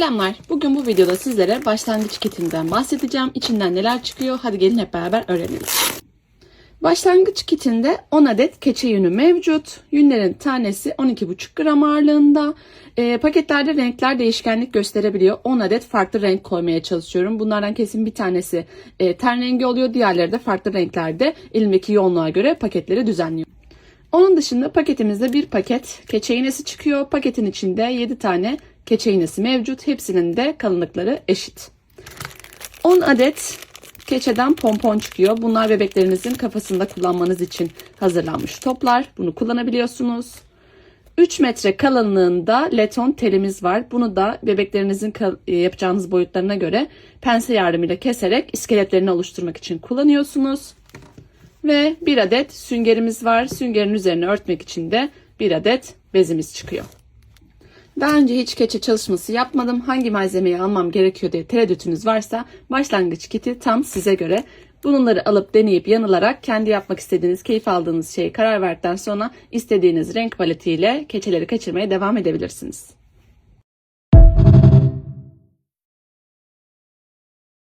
Selamlar. Bugün bu videoda sizlere başlangıç kitinden bahsedeceğim. İçinden neler çıkıyor? Hadi gelin hep beraber öğrenelim. Başlangıç kitinde 10 adet keçe yünü mevcut. Yünlerin tanesi 12,5 gram ağırlığında. Ee, paketlerde renkler değişkenlik gösterebiliyor. 10 adet farklı renk koymaya çalışıyorum. Bunlardan kesin bir tanesi e, ten rengi oluyor. Diğerleri de farklı renklerde elimdeki yoğunluğa göre paketleri düzenliyorum. Onun dışında paketimizde bir paket keçe iğnesi çıkıyor. Paketin içinde 7 tane keçe iğnesi mevcut. Hepsinin de kalınlıkları eşit. 10 adet keçeden pompon çıkıyor. Bunlar bebeklerinizin kafasında kullanmanız için hazırlanmış toplar. Bunu kullanabiliyorsunuz. 3 metre kalınlığında leton telimiz var. Bunu da bebeklerinizin e, yapacağınız boyutlarına göre pense yardımıyla keserek iskeletlerini oluşturmak için kullanıyorsunuz. Ve bir adet süngerimiz var. Süngerin üzerine örtmek için de bir adet bezimiz çıkıyor. Daha önce hiç keçe çalışması yapmadım. Hangi malzemeyi almam gerekiyor diye tereddütünüz varsa başlangıç kiti tam size göre. Bunları alıp deneyip yanılarak kendi yapmak istediğiniz, keyif aldığınız şeye karar verdikten sonra istediğiniz renk paletiyle keçeleri kaçırmaya devam edebilirsiniz.